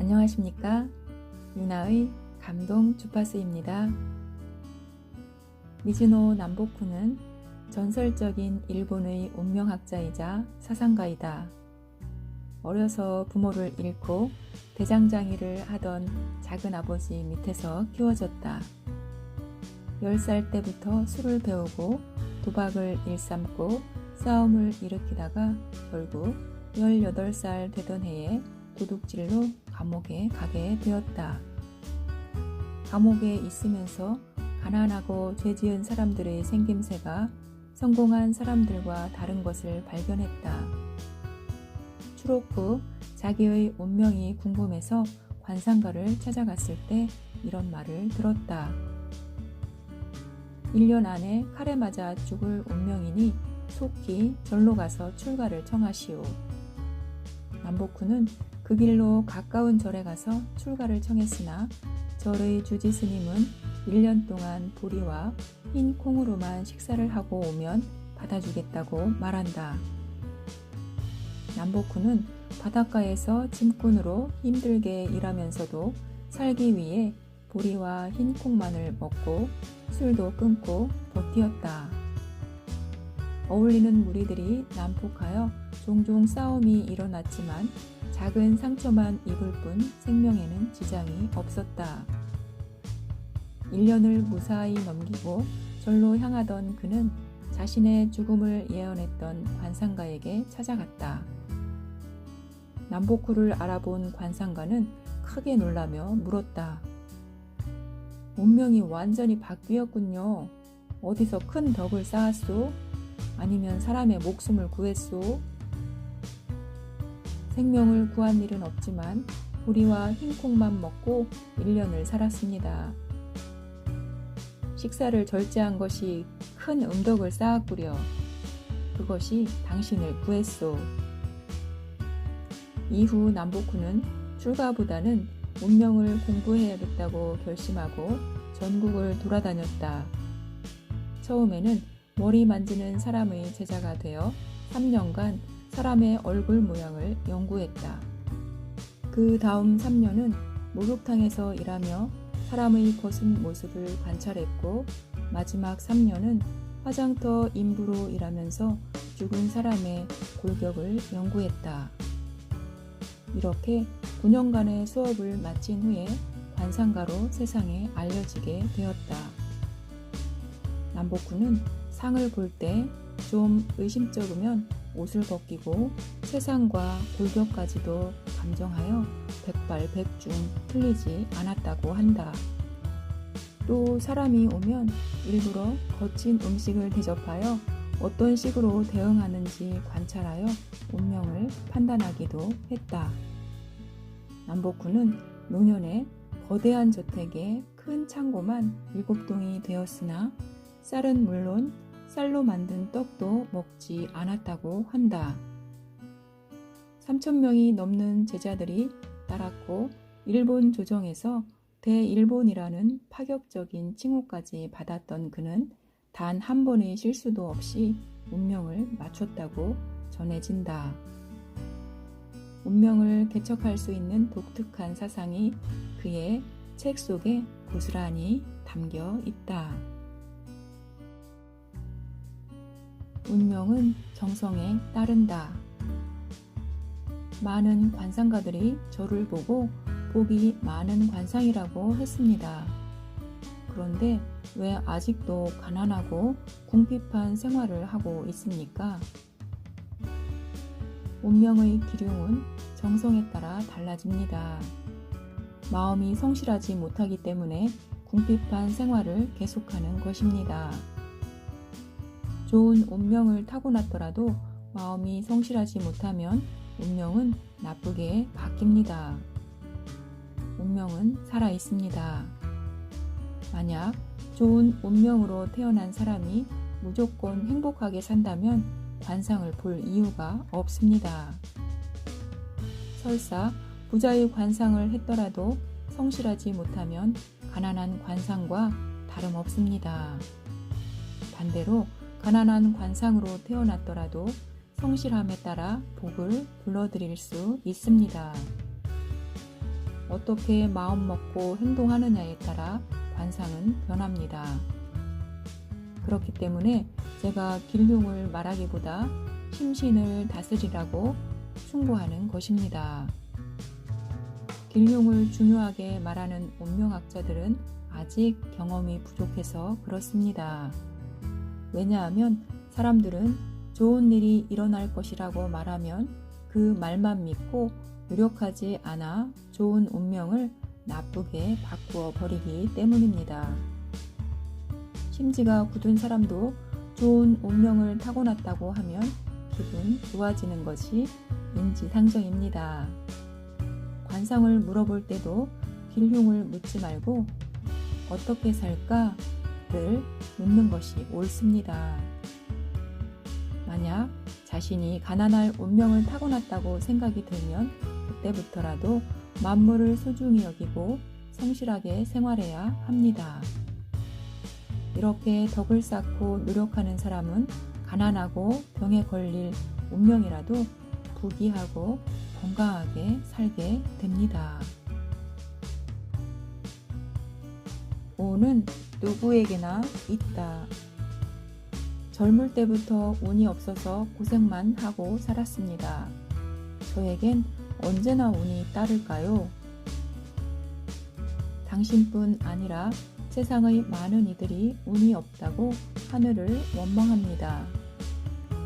안녕하십니까? 유나의 감동 주파수입니다. 미즈노 남보쿠는 전설적인 일본의 운명학자이자 사상가이다. 어려서 부모를 잃고 대장장이를 하던 작은 아버지 밑에서 키워졌다. 10살 때부터 술을 배우고 도박을 일삼고 싸움을 일으키다가 결국 18살 되던 해에 도둑질로 감옥에 가게 되었다. 감옥에 있으면서 가난하고 죄 지은 사람들의 생김새가 성공한 사람들과 다른 것을 발견했다. 추록 후 자기의 운명이 궁금해서 관상가를 찾아갔을 때 이런 말을 들었다. 1년 안에 칼에 맞아 죽을 운명이니 속히 절로 가서 출가를 청하시오. 남복후는 그 길로 가까운 절에 가서 출가를 청했으나 절의 주지 스님은 1년 동안 보리와 흰 콩으로만 식사를 하고 오면 받아주겠다고 말한다. 남복후는 바닷가에서 짐꾼으로 힘들게 일하면서도 살기 위해 보리와 흰 콩만을 먹고 술도 끊고 버티었다. 어울리는 무리들이 난폭하여 종종 싸움이 일어났지만 작은 상처만 입을 뿐 생명에는 지장이 없었다. 1년을 무사히 넘기고 절로 향하던 그는 자신의 죽음을 예언했던 관상가에게 찾아갔다. 남복후를 알아본 관상가는 크게 놀라며 물었다. 운명이 완전히 바뀌었군요. 어디서 큰 덕을 쌓았소? 아니면 사람의 목숨을 구했소? 생명을 구한 일은 없지만 보리와 흰콩만 먹고 1년을 살았습니다. 식사를 절제한 것이 큰 음덕을 쌓았구려. 그것이 당신을 구했소. 이후 남복후는 출가보다는 운명을 공부해야겠다고 결심하고 전국을 돌아다녔다. 처음에는 머리 만지는 사람의 제자가 되어 3년간 사람의 얼굴 모양을 연구했다. 그 다음 3년은 목욕탕에서 일하며 사람의 벗은 모습을 관찰했고 마지막 3년은 화장터 인부로 일하면서 죽은 사람의 골격을 연구했다. 이렇게 9년간의 수업을 마친 후에 관상가로 세상에 알려지게 되었다. 남복후는 상을 볼 때 좀 의심쩍으면 옷을 벗기고 세상과 골격까지도 감정하여 백발백중 틀리지 않았다고 한다. 또 사람이 오면 일부러 거친 음식을 대접하여 어떤 식으로 대응하는지 관찰하여 운명을 판단하기도 했다. 남복후는 노년에 거대한 저택에 큰 창고만 일곱 동이 되었으나 쌀은 물론 쌀로 만든 떡도 먹지 않았다고 한다. 3천명이 넘는 제자들이 따랐고 일본 조정에서 대일본이라는 파격적인 칭호까지 받았던 그는 단 한 번의 실수도 없이 운명을 맞췄다고 전해진다. 운명을 개척할 수 있는 독특한 사상이 그의 책 속에 고스란히 담겨 있다. 운명은 정성에 따른다. 많은 관상가들이 저를 보고 복이 많은 관상이라고 했습니다. 그런데 왜 아직도 가난하고 궁핍한 생활을 하고 있습니까? 운명의 기륭은 정성에 따라 달라집니다. 마음이 성실하지 못하기 때문에 궁핍한 생활을 계속하는 것입니다. 좋은 운명을 타고났더라도 마음이 성실하지 못하면 운명은 나쁘게 바뀝니다. 운명은 살아 있습니다. 만약 좋은 운명으로 태어난 사람이 무조건 행복하게 산다면 관상을 볼 이유가 없습니다. 설사 부자의 관상을 했더라도 성실하지 못하면 가난한 관상과 다름없습니다. 반대로 가난한 관상으로 태어났더라도 성실함에 따라 복을 불러들일 수 있습니다. 어떻게 마음 먹고 행동하느냐에 따라 관상은 변합니다. 그렇기 때문에 제가 길흉을 말하기보다 심신을 다스리라고 충고하는 것입니다. 길흉을 중요하게 말하는 운명학자들은 아직 경험이 부족해서 그렇습니다. 왜냐하면 사람들은 좋은 일이 일어날 것이라고 말하면 그 말만 믿고 노력하지 않아 좋은 운명을 나쁘게 바꾸어 버리기 때문입니다. 심지가 굳은 사람도 좋은 운명을 타고났다고 하면 기분 좋아지는 것이 인지상정입니다. 관상을 물어볼 때도 길흉을 묻지 말고 어떻게 살까 를 묻는 것이 옳습니다. 만약 자신이 가난할 운명을 타고났다고 생각이 들면 그때부터라도 만물을 소중히 여기고 성실하게 생활해야 합니다. 이렇게 덕을 쌓고 노력하는 사람은 가난하고 병에 걸릴 운명이라도 부귀하고 건강하게 살게 됩니다. 오는 누구에게나 있다. 젊을 때부터 운이 없어서 고생만 하고 살았습니다. 저에겐 언제나 운이 따를까요? 당신뿐 아니라 세상의 많은 이들이 운이 없다고 하늘을 원망합니다.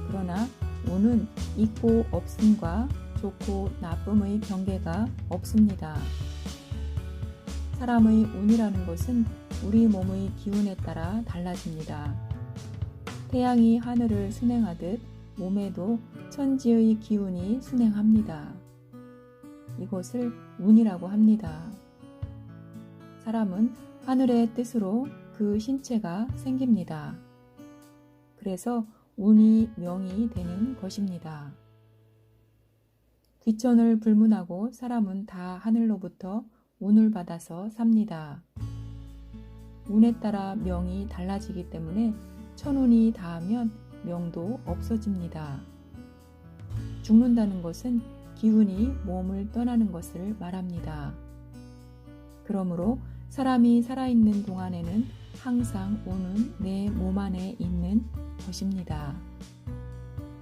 그러나 운은 있고 없음과 좋고 나쁨의 경계가 없습니다. 사람의 운이라는 것은 우리 몸의 기운에 따라 달라집니다. 태양이 하늘을 순행하듯 몸에도 천지의 기운이 순행합니다. 이것을 운이라고 합니다. 사람은 하늘의 뜻으로 그 신체가 생깁니다. 그래서 운이 명이 되는 것입니다. 귀천을 불문하고 사람은 다 하늘로부터 운을 받아서 삽니다. 운에 따라 명이 달라지기 때문에 천운이 닿으면 명도 없어집니다. 죽는다는 것은 기운이 몸을 떠나는 것을 말합니다. 그러므로 사람이 살아있는 동안에는 항상 운은 내 몸 안에 있는 것입니다.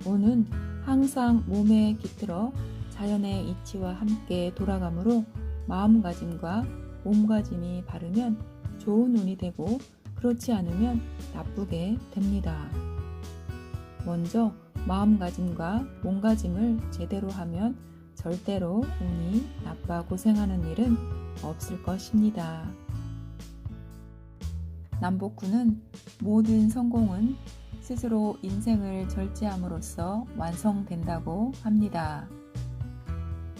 운은 항상 몸에 깃들어 자연의 이치와 함께 돌아가므로 마음가짐과 몸가짐이 바르면 좋은 운이 되고 그렇지 않으면 나쁘게 됩니다. 먼저 마음가짐과 몸가짐을 제대로 하면 절대로 운이 나빠 고생하는 일은 없을 것입니다. 남복군은 모든 성공은 스스로 인생을 절제함으로써 완성된다고 합니다.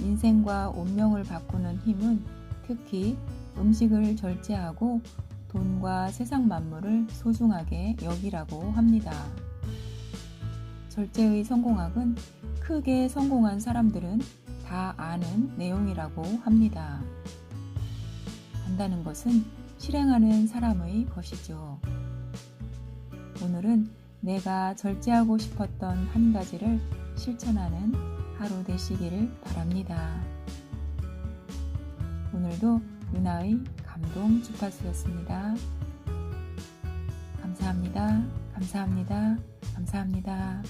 인생과 운명을 바꾸는 힘은 특히 음식을 절제하고 돈과 세상 만물을 소중하게 여기라고 합니다. 절제의 성공학은 크게 성공한 사람들은 다 아는 내용이라고 합니다. 안다는 것은 실행하는 사람의 것이죠. 오늘은 내가 절제하고 싶었던 한 가지를 실천하는 하루 되시기를 바랍니다. 오늘도 유나의 감동 주파수였습니다. 감사합니다. 감사합니다. 감사합니다.